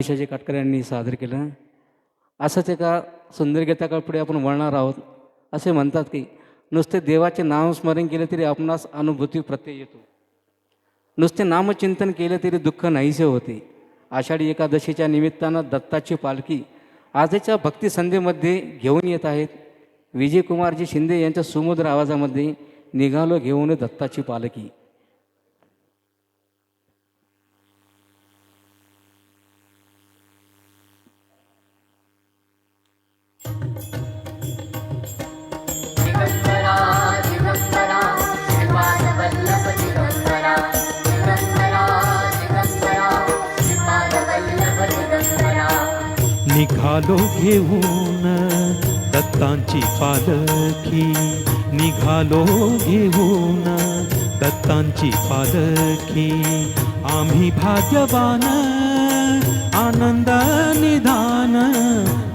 विषयाचे काटकर यांनी सादर केलं. असंच एका सुंदर गीताकापुढे आपण वळणार आहोत. असे म्हणतात की नुसते देवाचे नामस्मरण केले तरी आपणास अनुभूती प्रत्यय येतो. नुसते नामचिंतन केले तरी दुःख नाहीसे होते. आषाढी एकादशीच्या निमित्तानं दत्ताची पालखी आजच्या भक्तीसंधेमध्ये घेऊन येत आहेत. विजयकुमारजी शिंदे यांच्या सुमधुर आवाजामध्ये निघालो घेऊन दत्ताची पालखी. निघालो घेऊन दत्तांची पालखी. निघालो घेऊन दत्तांची पालखी. आम्ही भाग्यवान आनंद निधान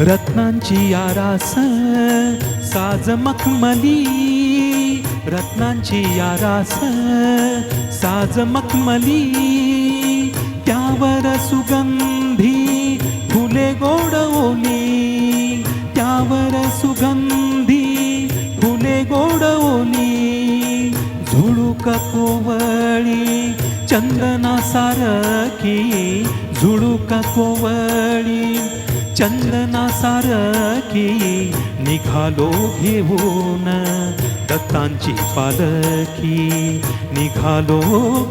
रत्नांची आरास साज मखमली. रत्नांची आरास साज मखमली. त्यावर सुगंधी फुले गोड ओली. त्यावर सुगंधी फुले गोड ओली. झुळूक कोवळी चंदना सारखी झुळूक कोवळी. चंदना सारखी निघालो घेऊन दत्तांची पालखी. निघालो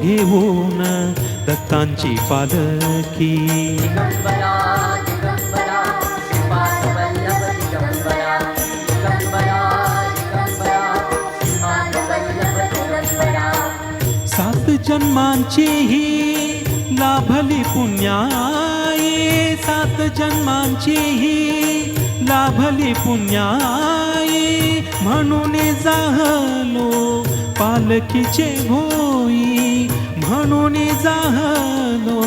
घेऊन दत्तांची पालखी. सात जन्मांची ही सात जन्मांचीही लाभली पुण्याये सात जन्मांचीही लाभली पुण्याये म्हणून जाहलो पालखीचे भोई. म्हणून जाहलो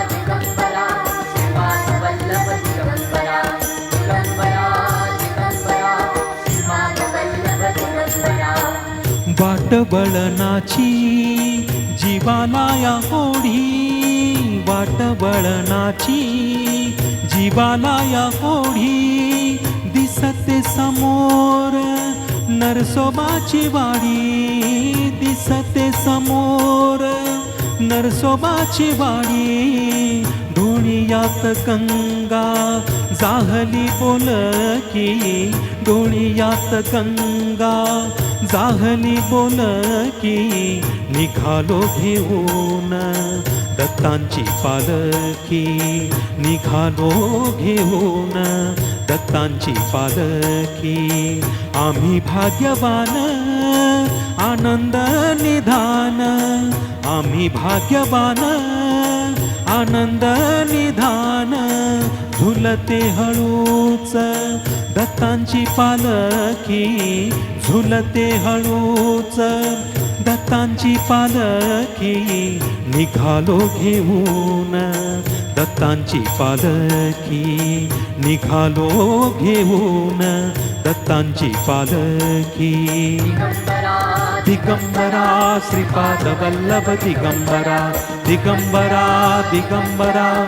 बळणाची जीवाला या ओढी वाट बळणाची जीवाला या ओढी दिसते समोर नरसोबाची वाडी दिसते समोर नरसोबाची वाडी धुणियात गंगा जाहली बोलकी डोळियात गंगा. जाहली बोलकी निघालो घेऊन दत्तांची पालखी. निघालो घेऊन दत्तांची पालखी. आम्ही भाग्यवान आनंद निधान. आम्ही भाग्यवान आनंद ते हळूच. दत्तांची पालखी झुलते हळूच. दत्तांची पालखी निघालो घेऊन. दत्तांची पालखी निघालो घेऊन. दत्तांची पालखी दिगंबरा श्रीपाद वल्लभ दिगंबरा दिगंबरा दिगंबरा.